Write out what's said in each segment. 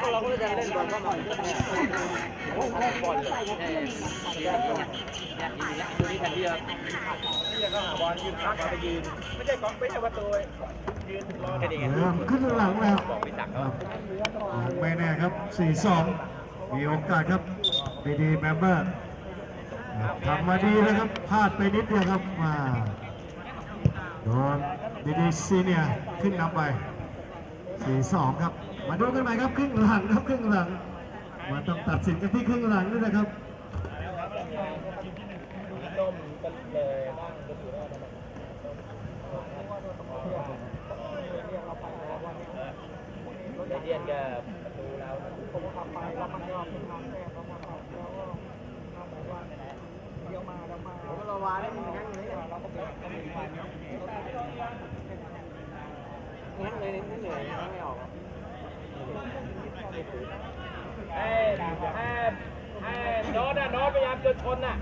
ก็เราก็จะเล่นบอลก็หน่อยโอ้โหบอลเลยแยกแยกแยกดีแล้วดูนี่แทนที่ครับนี่จะเข้าหาบอลยืนพักไปยืน ไม่ใช่กองเป็นประตูยืนรอแค่นี้ไงขึ้นหลังแล้วไม่แน่ครับ4-2มีโอกาสครับดีดีแมมเบอร์ทำมาดีแล้วครับพลาดไปนิดเดียวครับมา โดนดีดีซีเนียขึ้นนำไป4-2ครับ มาดูกันใหม่ครับครึ่งหลังครับครึ่งหลังมาต้องตัดสินกันที่ครึ่งหลังด้วยนะครับเดียนกับประตูเราผมก็ขับไปแล้วมันก็เป็นทางแคบแล้วมาขับแล้วก็น้ำบอกว่าเดี๋ยวมาเดี๋ยวมาผมก็ระวังได้ยังไงเราก็เปลี่ยนก็มีไฟงั้นเลยเหนื่อยไม่ออกให้ให้ให้โน้ตอะโน้ตพยายามจะชนน่ะ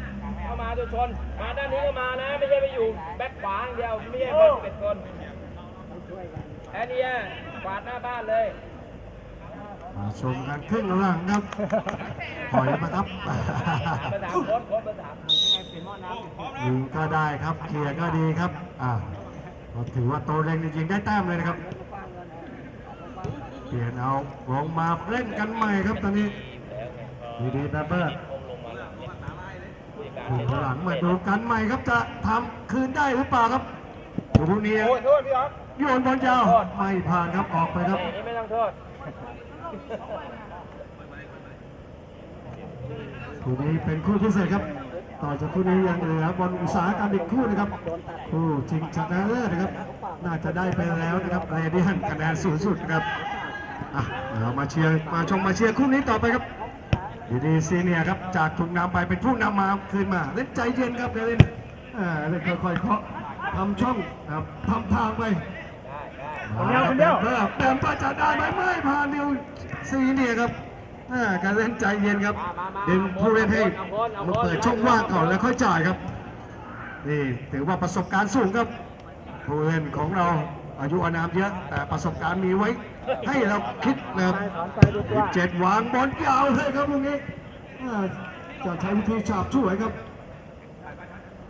เข้ามาจะชน มาด้านนี้ก็มานะ ไม่ใช่ไปอยู่แบ็คขวาอย่างเดียว ไม่ใช่บอลเป็นคนแอนเนียกวาดหน้าบ้านเลยมาชมกันครึ่งหลังครับถอยมาครับภาษาโค้ดโค้ดภาษา ยิงก็ได้ครับเคลียร์ก็ดีครับอ่าก็ถือว่าโตเล็งจริงๆได้แต้มเลยนะครับ เปลี่ยนเอาลงมาเล่นกันใหม่ครับตอนนี้ดีดีแบเบอร์ถึงหลังมาดูกันใหม่ครับจะทำคืนได้หรือเปล่าครับดูเนียโอ้ยโทษพี่อ๊อฟโยนบอลยาวไม่ผ่านครับออกไปครับนี่ไม่ต้องโทษคู่นี้เป็นคู่พิเศษครับ ต่อจากคู่นี้ยังเหลือบอลอุตสาหกรรมอีกคู่นะครับคู่ชิงชนะเลิศนะครับ น่าจะได้ไปแล้วนะครับเรเดียนคะแนนสูงสุดนะครับอะเรามาเชียร์มาชมมาเชียร์คู่นี้ต่อไปครับดีดีซีเนียร์ครับจากถูกนำไปเป็นผู้นำมาคืนมาเล่นใจเย็นครับเล่นอ่าเล่นค่อยๆเคาะทำช่องครับทำทางไปคนเดียวคนเดียวแต้มป้าจะได้ไหมไม่ผ่านนิวซีเนียร์ครับ อ่าการเล่นใจเย็นครับดึงผู้เล่นให้มาเปิดช่องว่างก่อนแล้วค่อยจ่ายครับ นี่ถือว่าประสบการณ์สูงครับผู้เล่นของเราอายุอานามเยอะแต่ประสบการณ์มีไว้ ให้เราคิดนะครับเจ็ดวางบอลยาวเลยครับลูกนี้อ่าจะใช้วิธีฉาบช่วยครับ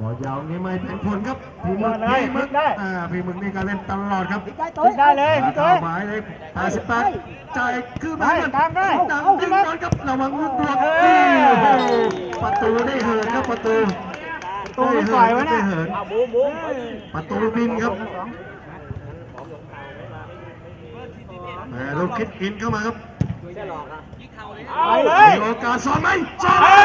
บอลยาวนี้ไม่เป็นผลครับพี่มึกนี่มึกอ่าพี่มึกนี่การเล่นตลอดครับได้เลยพี่ต้อยหมายเลข88จ่ายคือมาได้ตามได้ดังเอาดึงขึ้นมาบอลครับระวังลูกบวกเฮ้นี่ยโอ้โหประตูได้เหินครับประตูตัวไม่ปล่อยวะเนี่ยได้เหินเอาบูมบูมประตูบินครับแหมลูกคิดอินเข้ามาครับ เอาเลยมีโอกาสสองไหมสองเฮ้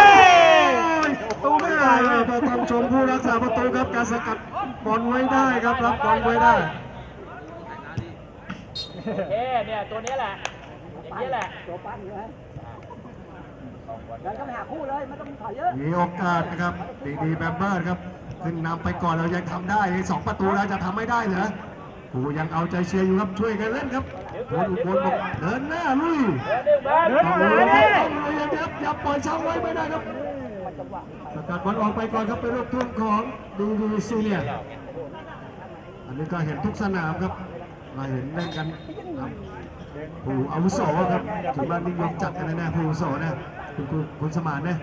ยประตูไม่ได้เลยประตูชมผู้รักษาประตูครับการสกัดบอลไว้ได้ครับรับบอลไว้ได้โอเคเนี่ยตัวนี้แหละอย่างนี้แหละมีโอกาสนะครับดีดีแบมเบอร์ครับขึ้นนำไปก่อนเรายังทำได้สองประตูแล้วจะทำไม่ได้เหรอ กูยังเอาใจเชียร์อยู่ครับช่วยกันเล่นครับบอลอุบลบอกเดินหน้าลุยเดินหนึ่งเดินต้องลุยต้องลุยครับอย่าปล่อยช่องไว้ไม่ได้ครับสกัดบอลออกไปก่อนครับเป็นลูกทุ่งของดีดีซีเนียอันนี้ก็เห็นทุกสนามครับเราเห็นเล่นกันครับผู้อาวุโสครับถือว่านิยมจัดกันแน่ผู้อาวุโสนะคุณคุณคุณสมานนะ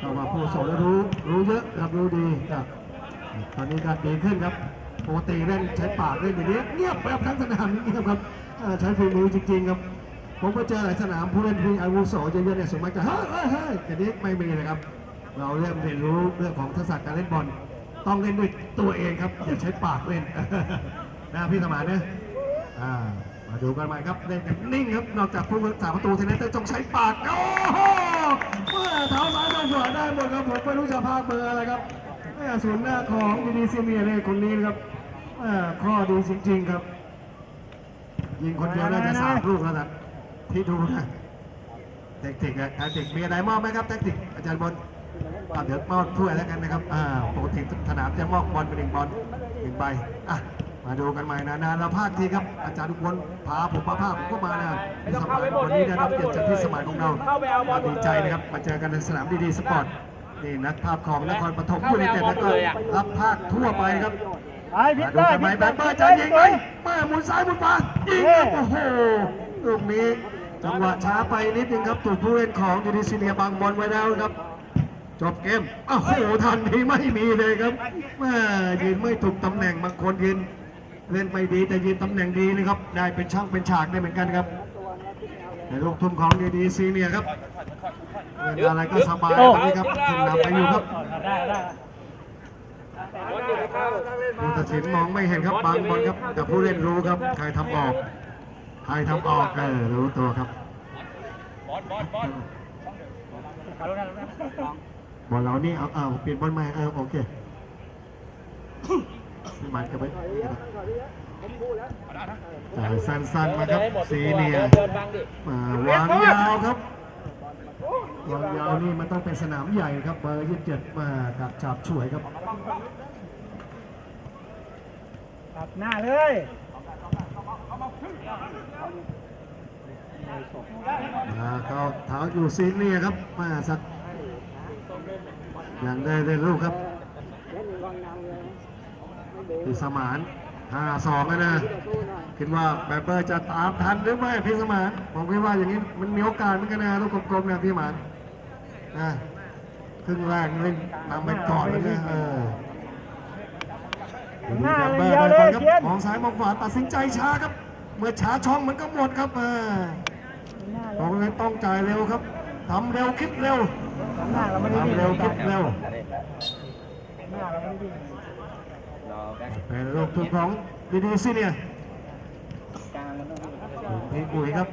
ก็ว่าผู้สอนรู้รู้เยอะครับรู้ดีครับตอนนี้ก็ดีขึ้นครับ ปกติเล่นใช้ปากเล่นอย่างนี้เงียบแบบทั้งสนามเงียบครับใช้ฝีมือจริง ๆ ครับ ผมก็เจอหลายสนามผู้เล่นที่อาวุโสเยอะๆเนี่ยสมมติจะเฮ้ยเฮ้ยเฮ้ยแต่นี้ไม่มีเลยครับ เราเริ่มเรียนรู้เรื่องของทักษะการเล่นบอลต้องเล่นด้วยตัวเองครับอย่าใช้ปากเล่นนะพี่สมานนะอ่ามาดูกันใหม่ครับเล่นกันนิ่งครับนอกจากผู้รักษาประตูเท่านั้นต้องใช้ปากโอ้โหเมื่อเท้าซ้ายเท้าขวาได้หมดครับผมไม่รู้จะพาเบอร์อะไรครับแม่ศูนย์หน้าของดีดีซีเมียเลยคนนี้ครับ แม่ข้อดีจริง ๆ ครับ ยิงคนเดียวน่าจะสามลูกแล้วนะที่ดูนะเทคนิคอะแทคติกมีอะไรมอบไหมครับแทคติกอาจารย์บอลอะเดี๋ยวมอบถ้วยแล้วกันนะครับอ่าปกติสนามจะมอบบอลเป็นหนึ่งบอลหนึ่งใบอะมาดูกันใหม่นานๆเราพากทีครับอาจารย์ทุกคนพาผมมาภาคผมก็มานะที่สมานวันนี้ได้รับเกียรติจากที่สมานของเราเข้าไปเอาบอลหมดีดเลยใจนะครับมาเจอกันในสนามดีๆสปอร์ตนี่นักภาพของนครปฐมยูไนเต็ดแล้วก็รับภาคทั่วไปครับ ไอ้พิมาษดูได้กันไหมพิษแบได้บเบอร์จะยิงไหมมาหมุนซ้ายหมุนขวายิงครับโอ้โหลูกนี้จังหวะช้าไปนิดนึงครับถูกผู้เล่นของยูนิซีเนียบังบอลไว้แล้วครับ จบเกมโอ้โหทันทีไม่มีเลยครับแม่ยืนไม่ถูกตำแหน่งบางคนยืนเล่นไม่ดีแต่ยืนตำแหน่งดีนะครับ ได้เป็นช่างเป็นฉากได้เหมือนกันครับในลูกทุ่มของดีดีซีเนียครับเล่นอะไรก็สบายตอนนี้ครับขึ้นนำไปอยู่ครับ ตัดสินมองไม่เห็นครับบางบอลครับแต่ผู้เล่นรู้ครับใครทำออกใครทำออกเออรู้ตัวครับบอลเรานี่เอาเอาเปลี่ยนบอลใหม่เออโอเคมันก็ไปจ่ายสั้นๆมาครับซีเนียาวางยาวครับวางยาวนี่มันต้องเป็นสนามใหญ่ครับเบอร์ยี่สิบเจ็ดมากับจับช่วยครับ ตัดหน้าเลยมาเข้าเท้าอยู่ซีเนียร์ครับมาสักอย่างได้ได้ลูกครับพิสมานห้าสองแล้วนะคิดว่าแบบเบอร์จะตามทันหรือไม่พิสมานผมคิดว่าอย่างนี้มันมีโอกาสเหมือนกันนะลูกกลมๆนะพี่หมานนะครึ่งแรกเล่นนำไปก่อนแล้วนะเออ หน้าแบบเลเบยอร์เดียวได้เลบอยลครับเชียนมองซ้ายมองขวาตัดสินใจช้าครับ เมื่อช้าช่องมันก็หมดครับเออหน้าตรงนั้นต้องจ่ายเร็วครับทำเร็วคิดเร็วหน้าเราไม่ได้วิ่งทำเร็วคิดเร็วหน้าเราไม่ได้วิ่งรอแบ็คเป็นลูกทุนของดีดีซีเนี่ยกลางมันต้องวิ่งพี่กุยครับ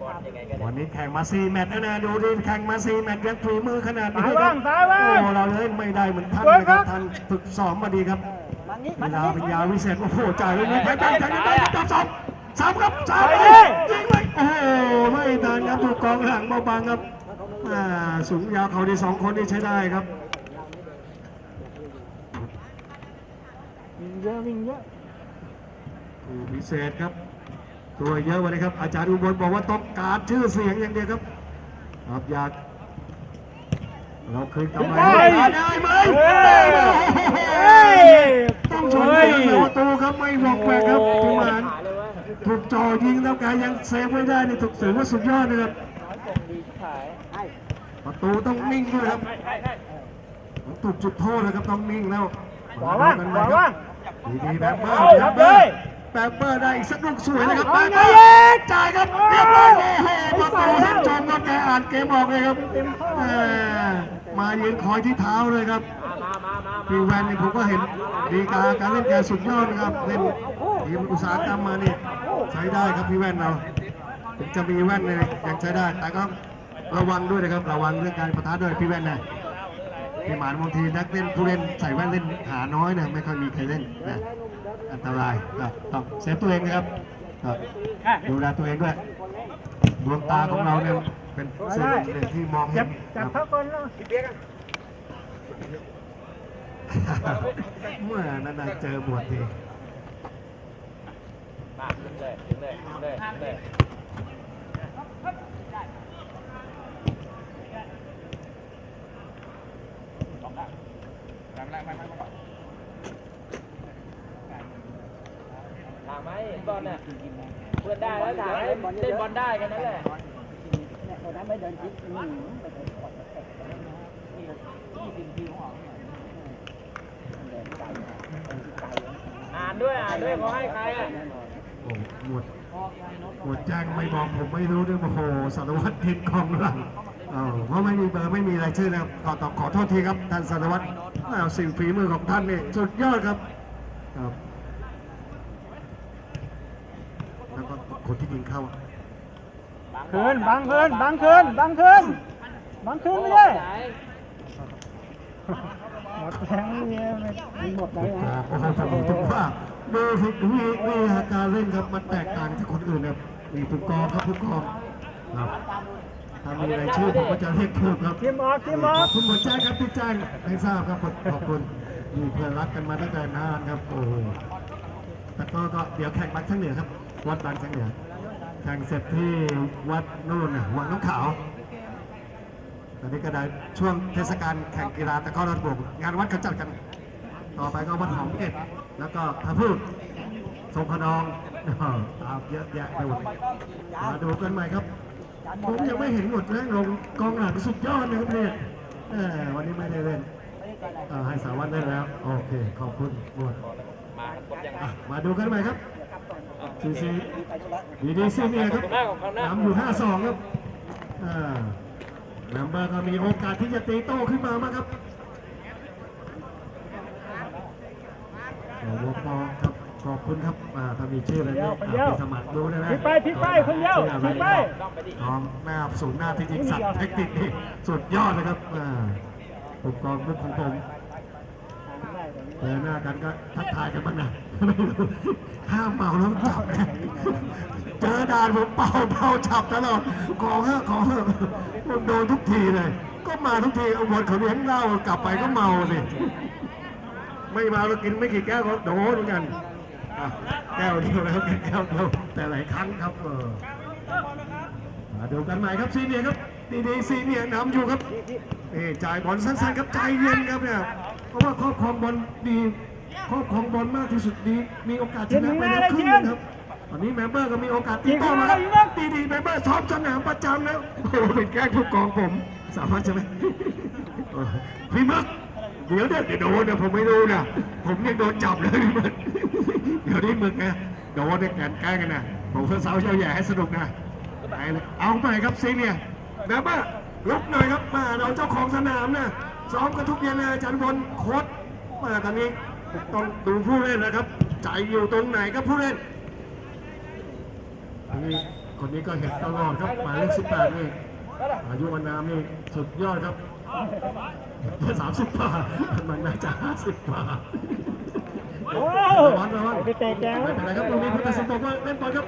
บอลยังไงก็ได้วันนี้แข่งมาซีแมตช์แล้วนะดูดิแข่งมาซีแมตช์ยังฝีมือขนาดนี้ซ้ายครัว่างซ้ายว่างโอ้เราเล่นไม่ได้เหมือนท่านสวยนะคครัรับบท่านฝึกซ้อมมาดีครับ มันนี้เวมันลานี้เป็นยาวิเศษโอ้โหจ่ายเลยนะแข่งแข่งแข่งแข่งจับสองสามครับสามไปเลดิยยิงเลยโอ้โหไม่ทันครับถูกกองหลังเบาบางครับอ่าสูงยาวเขาดีสองคนนี่ใช้ได้ครับวิ่งเยอะวิ่งเยอะผู้พิเศษครับ ตัวเยอะวันนี้ครับ อาจารย์อุบลบอกว่าต้องการชื่อเสียงอย่างเดียวครับครับอยากเราคืนกำไรได้ไหม เฮ้ยต้องชมประตูครับไม่บอกแวกครับพี่หมานขาเลยเว้ยถูกจ่อยิงแล้วกายยังเซฟไว้ได้นี่ถูกถือว่าสุดยอดนะครับขายประตูต้องนิ่งด้วยครับใช่ใช่ใช่ถูกจุดโทษนะครับต้องนิ่งแล้วขวาว่างขวาว่างดีๆแบบเบอร์เอาแบบเบเลอร์ยแบบเบอร์ได้อีกสักลูกสวยนะครับเอาแบบเอาเบอเอาร์จ่ายครับเรียบร้อยโอ้โหประตูท่านชมครับแกอ่านเกมออกเลยครับแหม่มายืนคอยที่เท้าเลยครับ มามามามาพี่แวนนี่ผมก็เห็นดีกาการเล่นแกสุดยอดนะครับเล่นทีมอุตสาหกรรมมานี่ใช้ได้ครับพี่แว่นเราถึงจะมีแว่นเนี่ยยังใช้ได้ แต่ก็ระวังด้วยนะครับระวังเรื่องการประทะด้วยพี่แว่นนะพี่หมานบางทีนักเล่นผู้เล่นใส่แว่นเล่นหาน้อยนะไม่ค่อยมีใครเล่นนะอันตรายครับต้องเซฟตัวเองนะครับดูแลตัวเองด้วยดวงตาของเราเนี่ยเป็นสิ่งหนึ่งที่มองเห็จับนครับ เขาก่อนแล้วเมื่อนานๆเจอบวชทีมาถึงเลยถึงเลยถึงเลยถึงเลยถามไหมบอลน่ะเพื่อนได้แล้วถามให้เล่นบอลได้กันนั่นแหละอ่าน ด้วยอ่านด้วยเขาให้ใครอะโอ้หมวดหมวดแจ้งไม่บอกผมไม่รู้ด้วยโอ้โหสารวัตรทิศของหลังเออเพราะไม่มีเบอร์ไม่มีรายชื่อนะครับขอตอบขอโทษทีครับท่านสารวัตรอ้าวสิ่งฝีมือของท่านนี่สุดยอดครับครับแล้วก็คนที่ยิงเข้าคืนบังคืนบังคืนบังคืนบังคืนไม่ได้หม ดแรงไม่มีไม่หมดเลยอ่านะโอ้โหผมถึงว่าดูฝึกวิวิธีการเล่นครับมันแตกต่างจากคนอื่นครับมีผู้กองครับผู้กองครับถ้ามีรายชื่อผมก็จะเรียกถูกครับทีมออกทีมออกคุณหมดแจ้งครับที่แจ้งให้ทราบครับขอบคุณมีเพื่อนรักกันมาตั้งแต่นานครับโอ้โหแต่ก็ก็เดี๋ยวแข่งบัตรช่างเหนือครับ วัดบางช่างเหนือแข่งเสร็จที่วัดนู่นน่ะวังน้ำขาว อนนี้ก็ได้ช่วงเทศกาลแข่งกีฬาตะกร้อรถบกงานวัดเขาจัดกัน ต่อไปก็วัดหอมเก็ดแล้วก็พระพูดทรงขนองอ้าวตามเยอะแยะไปหมดมาดูกันใหม่ครับ ผมยังไม่เห็นหมดเลยลงกองหลังสุดยอดนะครับเนี่ยเออวันนี้ไม่ได้เล่นเอ่อให้สาวัตรได้แล้ว โอเค ขอบคุณหมดมาครบยังอะมาดูกันใหม่ครับซีซีดีดีซีเนี่ยครับขอบคุณมากขอบคุณมากนำอยู่ 5-2 ครับ อ่าแมมเบอร์ก็มีโอกาสที่จะตีโต้ขึ้นมามั้งครับโอ้โหปอครับขอบคุณครับอ่าถ้ามีชื่ออะไรเนี่ยคนเดียวอ่าไปสมัครดูนะนะพลิกไปพลิกไปคนเดียวชื่ออะไรพลิกไป น้องหน้าศูนย์หน้าที่ยิงสัตว์เทคนิคนี่สุดยอดนะครับอ่าผมกองมุกของผม เจอหน้ากันก็ทักทายกันบ้างนะไม่รู้ห้ามเมาแล้วจับนะเจอด่านผมเป่าเป่าจับตลอดขอเถอะขอเถอะผมโดนทุกทีเลย ก็มาทุกทีเอาวนเขาเลี้ยงเหล้ากลับไปก็เมาสิไม่มาเรากินไม่กี่แก้วก็โดนเหมือนกันแก้วเดียวแล้วกินแก้วเดียวแต่หลายครั้งครับเออมาดูกันใหม่ครับซีเนียครับดีดีซีเนียนำอยู่ครับนี่จ่ายบอลสั้นๆครับใจเย็นครับเนี่ย ราะว่าครอบครองบอลดีครอบครองบอลมากที่สุดดีมีโอกาสชนะไปแล้วครึ่งหนึงครับตอนนี้แมมเบอร์ก็มีโอกาสตีโต้มาครับดีดีๆแมมเบอร์ซ้อมสนามประจำแล้วโอ้โหเป็นแกล้งผู้กองผม สามารถใช่ไหมเออพี่มึกเดี๋ยวเนี่ยเดี๋ยวโดนเนี่ยผมไม่รู้นะผมยังโดนจับเลยพี่มึกเดี๋ยวนี้มึกนะโดนเนี่ยแกนแกล้งกันนะผมเพื่อสาวเจ้าใหญ่ให้สนุกนะไปเลยเอาไปครับซีเนี่ยแมมเบอร์ลุกหน่อยครับมาเราเจ้าของสนามนะ ซ้อมกันทุกเย็นเลยอาจารย์บอลโค้ดมาตอนนี้ต้องดูผู้เล่นนะครับ ใจอยู่ตรงไหนครับผู้เล่นคนนี้คนนี้ก็เห็นตลอดครับหมายเลขสิบแปดนี่อายุวันนามนี่สุดยอดครับสามสิบกว่ามันน่าจะห้าสิบกว่าโอ้ระวังระวังไปเตะแกงไม่เป็นไรครับตรงนี้ผู้ตัดสินบอกว่าเล่นบอลครับ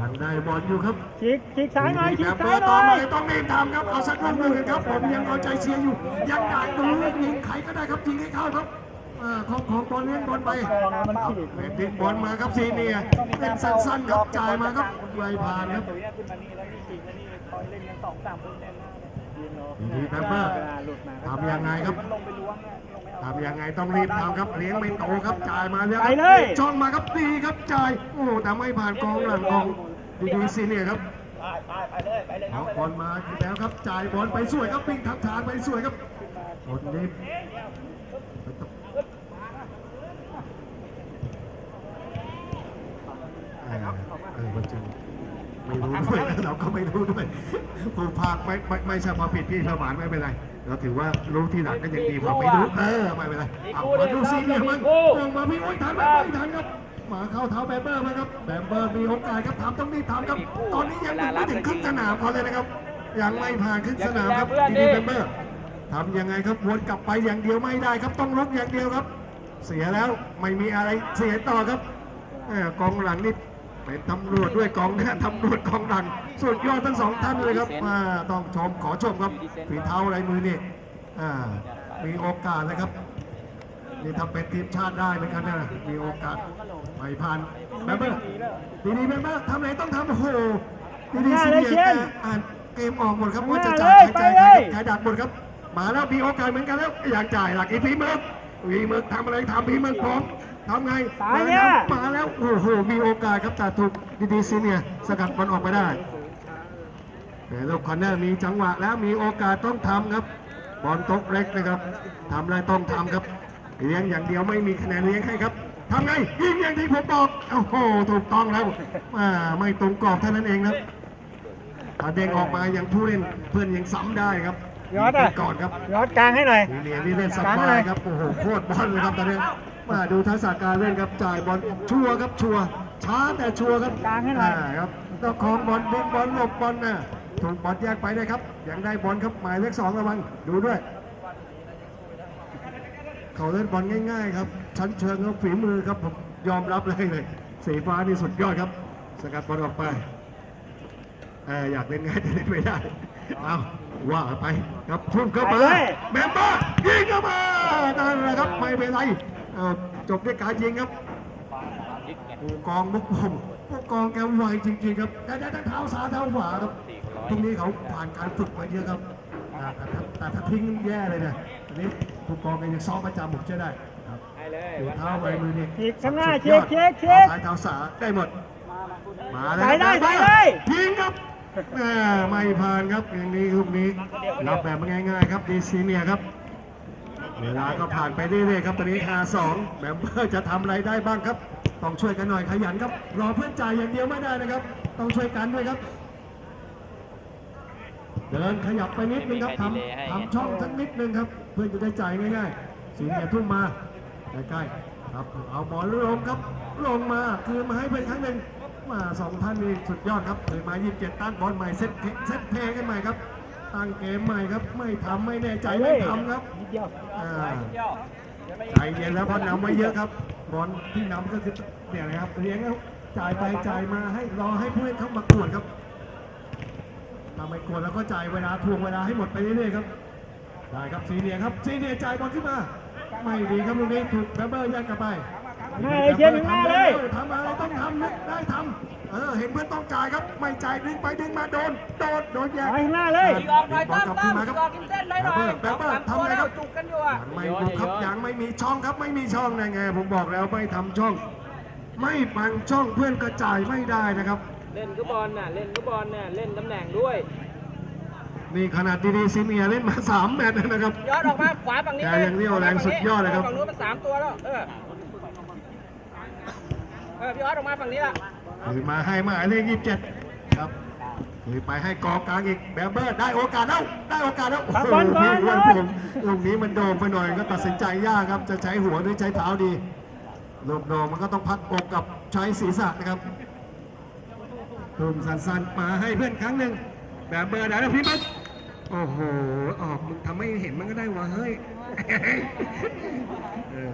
ยังได้บอลอยู่ครับฉีกฉีกซ้ายหน่อยฉีแบกบเบซ้าอยร์หต่น่ออยไปต้องรีบทำครับเอาสักลูกหนึ่งครับผมยังเอาใจเชียร์อยู่ ยังได้ดูลูกยิงใครก็ได้ครับยิงให้เข้าครับอ่าของของบอลเล่นบอลไปเป็นติดบอลมาครับซีเนียร์เล่นสั้นๆครับจ่ายมาครับไวผ่านครับดีแพมเปอร์ทำยังไงครับทำยังไงต้องรีบทำครับเลี้ยงไม่โตครับจ่ายมาแล้วครับไปเลยช่องมาครับดีครับจ่ายโอ้โหแต่ไม่ผ่านกองหลังกอง ดีดีซีเนียร์ครับเอาบอลมาอีกแล้วครับจ่ายบอลไปสวยครับวิ่งทับทางไปสวยครับคนนี้เออเออก็จริงไม่รู้ด้วยเราก็ไม่รู้ด้วยผู้พากไม่ไม่ไม่ใช่ความผิดพี่ประมาณไม่เป็นไรเราถือว่ารู้ที่หลังก็ยังดีกว่าไม่รู้เออไม่เป็นไรเอามาดูซีเนี่ยมันลงมาพี่โอ้ยทันไหมไม่ทันครับ หมาเข้าเท้าแบมเบอร์มาครับแบมเบอร์มีโอกาสครับทำต้องรีบทำครับ ตอนนี้ยังไม่ถึงครึ่งสนามพอเลยนะครับ ยังไม่ผ่านครึ่งสนามครับดีดีแบมเบอร์ทำยังไงครับวนกลับไปอย่างเดียวไม่ได้ครับต้องลุกอย่างเดียวครับ เสียแล้วไม่มีอะไรเสียต่อครับเอ่อกองหลังนี่เป็นตำรวจด้วยกองหน้าตำรวจกองหลังสุดยอดทั้งสองท่านเลยครับอ่าต้องชมขอชมครับฝีเท้าลายมือนี่อ่ามีโอกาสนะครับนี่ทำเป็นทีมชาติได้เหมือนกันนะมีโอกาส ไม่ผ่านแบมเบอร์ดีดีแบมเบอร์ทำอะไรต้องทำโอ้โหดีดีซีเนียร์แกอ่านเกมออกหมดครับว่าจะจ่ายใครจ่ายใครใครดักหมดครับ มาแล้วมีโอกาสเหมือนกันแล้วอยากจ่ายหลักอีพีเมิร์กพีเมิร์กทำอะไรทำพีเมิร์กพร้อมทำไงตายเนี่ยมาแล้วโอ้โหมีโอกาสครับแต่ถูกดีดีซีเนียร์สกัดบอลออกไปได้แต่ลูกคอนเนอร์มีจังหวะแล้วมีโอกาสต้องทำครับบอลตกเล็กนะครับทำอะไรต้องทำครับเลี้ยงอย่างเดียวไม่มีคะแนนเลี้ยงให้ครับ ทำไงยิงอย่างที่ผมบอกโอ้โหถูกต้องแล้วอ่าไม่ตรงกรอบเท่านั้นเองนะถ้าเด้งออกมาอย่างผู้เล่นเพื่อนยังซ้ำได้ครับยอดอะไปก่อนครับยอดกลางให้หน่อยทีเนียนี่เล่นสบายครับโอ้โหโคตรบอลเลยครับตอนนี้มาดูทักษะการเล่นครับจ่ายบอลชัวร์ครับชัวร์ช้าแต่ชัวร์ครับกลางให้หน่อยาครับต้องครองบอลดึงบอลหลบบอลนะถูกบอลแยกไปได้ครับยังได้บอลครับหมายเลขสองระวังดูด้วย เขาเล่นบอลง่าย ๆ ครับ ชั้นเชิงครับฝีมือครับผมยอมรับเลยเลยสีฟ้านี่สุดยอดครับ สกัดบอลออกไปอออยากเล่นง่ายแต่เล่นไม่ได้เอาว่าไปครับพุ่งเข้าไปมาเลยแมมเบอร์ยิงเข้ามานั่นแหละครับไม่เป็นไรเอาจบด้วยการยิงครับผู้กองมุกผมผู้กองแกไวจริงๆครับแต่ได้ทั้งเท้าซ้ายเท้าขวาครับตรงนี้เขาผ่านการฝึกมาเยอะครับอ่า แต่ถ้าทิ้งแย่เลยนะอันนี้ผู้กองแกยังซ้อมประจำผมเชื่อได้ครับให้เลยดูเท้าไวมือนี่ฉีกข้างหน้าสุดฉีกอดฉีกฉีกเท้าซ้ายเท้าสาได้หมด มาแล้วใส่ได้ใส่ได้ยิงครับแม่ไม่ผ่านครับอย่างนี้ลูกนี้รับแบบง่ายๆครับดีซีเนียครับเวลาก็ผ่านไปเรื่อยๆครับตอนนี้5-2แบมเบอร์จะทำอะไรได้บ้างครับ ต้องช่วยกันหน่อยขยันครับ รอเพื่อนจ่ายอย่างเดียวไม่ได้นะครับ ต้องช่วยกันด้วยครับ เดินขยับไปนิดนึงครับทำทำช่องสักนิดนึงครับ เพื่อจะได้จ่ายง่ายๆสีเนียร์ทุ่มมาใกล้ๆครับเอาบอลลงครับลงมาคืนมาให้เพื่อนครั้งหนึ่งมาสองท่านนี่สุดยอดครับเลยมา27ตั้งบอลใหม่เซตเซตเพลย์กันใหม่ครับตั้งเกมใหม่ครับไม่ทำไม่แน่ใจไม่ทำครับนิดเดียวอ่าใจเย็นแล้วเพอนำไว้เยอะครับบอลที่นำก็คือเนี่ยนะครับเลี้ยงแล้วจ่ายไปจ่ายมาให้รอให้ผู้เล่นเข้ามากวนครับ ถ้าไม่กวนแล้วก็จ่ายเวลาทวงเวลาให้หมดไปเรื่อยๆครับ ได้ครับซีเนียร์ครับซีเนียร์จ่ายบอลขึ้นมา ไม่ดีครับลูกนี้ถูกแบมเบอร์แย่งกลับไปหน้าไอ้เชียร์หนึ่งหน้าเลยทำอะไรต้องทำนึกได้ทำเออเห็นเพื่อนต้องจ่ายครับ ไม่จ่ายดึงไปดึงมาโดนโดนโดนแย่งไปข้างหน้าเลยยิงออกหน่อยตั้มตั้มยิงออกกินเส้นหน่อยหน่อยแบมเบอร์สามทำตัวไงแล้ครัวบจุกกันอยู่อะยังไม่บุกครับยังไม่มีช่องครับไม่มีช่องนะไงผมบอกแล้วไม่ทำช่อง ไม่ปังช่องเพื่อนกระจายไม่ได้นะครับ เล่นก็บอลน่ะ เล่นก็บอลน่ะ เล่นตำแหน่งด้วย นี่ขนาดดีๆซีเนียร์เล่นมาสามแมตช์นะครับยอดออกมาขวาฝั่งนี้แกยังเรี่ยวแรงสุดยอดเลยครับ ฝั่งนู้นมันสามตัวแล้ว เออ เออพี่ออสออกมาฝั่งนี้ละถือมาให้หมายเลขยี่สิบเจ็ดครับถือไปให้กองกลางอีกแบมเบอร์ได้โอกาสแล้วได้โอกาสแล้วครับบอลก่อนโโหบอลผมลูกนี้มันโด่งไปหน่อยก็ตัดสินใจยากครับ จะใช้หัวหรือใช้เท้าดีลูกโด่งมันก็ต้องพักอกกับใช้ศีรษะนะครับ ตุ่มสั้นๆมาให้เพื่อนครั้งหนึ่งแบมเบอร์ได้แล้วพี่มันโอ้โห ออกมึงทำให้เห็นมันก็ได้วะเฮ้ยออ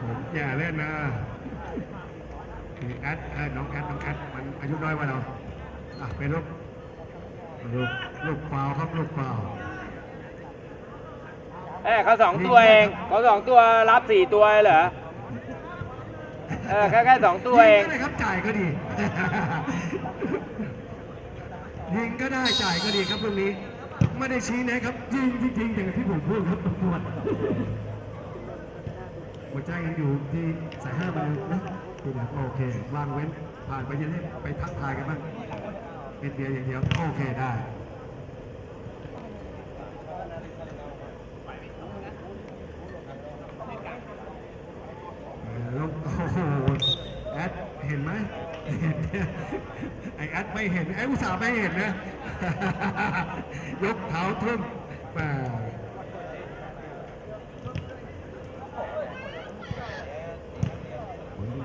ผมอย่าเล่นนะแอดน้องแอดน้องแอดมันอายุน้อยกว่าเราอะเป็นลูกลูกลูกเปล่าครับลูกเปล่าเอ้เขาสองตัวเองเขาสองตัวรับสี่ตัวเหรอ เออแค่แค่สองตัวเอง ยิก็ได้ครับจ่ายก็ดี ยิงก็ได้จ่ายก็ดีครับตรงนี้ ไม่ได้ชี้แนะครับยิงจริงๆอย่างที่ผมพูดครับตำรวจหัวใจยังอยู่ที่สายห้าเหมันนะคือแบบโอเควางเว้นผ่านไปจะเล่นไปทักทายกันบ้างเป็นเดียวอย่างเดียวโอเคได้ เออแล้วโอ้โหแอดเห็นไหม เห็นไอแอดไม่เห็นไอ้อุตส่าห์ไม่เห็นนะ ยกเท้าทุ่มมา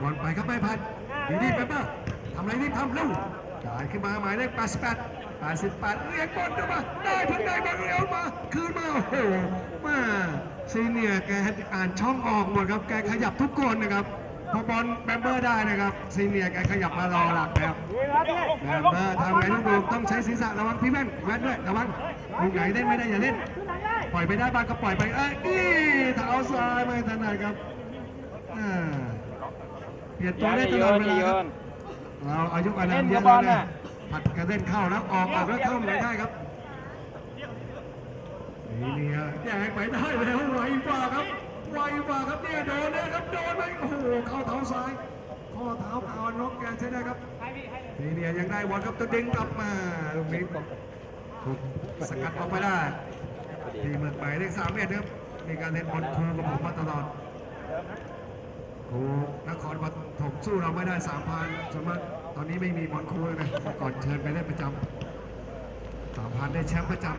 บอลไปครับไม่พันดีดีไปป่ะทำอะไรนี่ทำเร็วจ่ายขึ้นมาหมายเลข88 88เรียกบอลเข้ามาได้เพิ่งได้บอลเร็วมาคืนมาโอ้โหมาซีเนียร์แกอ่านช่องออกหมดครับแกขยับทุกคนนะครับ พอบอลแบมเบอร์ได้นะครับซีเนียร์แกขยับมารอหลักแล้วแบมเบอร์ทำไงลูกดูต้องใช้ศีรษะระวังพี่แว่นแว่นด้วยระวังลูกไหนเล่นไม่ได้อย่าเล่น ปล่อยไปได้บ้างก็ปล่อยไปเอ้ยนี่เท้าซ้ายไม่ถนัดครับอ่าเปลี่ยนตัวได้ตลอดเวลาครับเราอายุอานามเยอะแล้วเนี่ยผัดกระเด็นเข้าแล้วออกออกแล้วเข้าไม่ได้ครับนี่เนี่ยแยกไปได้แล้วไวกว่าครับ ไวกว่าครับเนี่ยโดนเลยครับโดนไปโอ้โหเข้าเท้าซ้าย ข้อเท้าเอานกแกใช้ได้ครับนี่เนี่ยยังได้บอลครับตัวดึงกลับมาลูกนี้ถูกสกัดออกไปได้ทีเมืองใหม่เลขสามเอ็ดครับมีการเล่นบอลคูกับผมมาตลอดครูนครปฐมสู้เราไม่ได้สามพันส่วนมากตอนนี้ไม่มีบอลคูเลยนะก่อนเชิญไปเล่นประจำสามพันได้แชมป์ประจ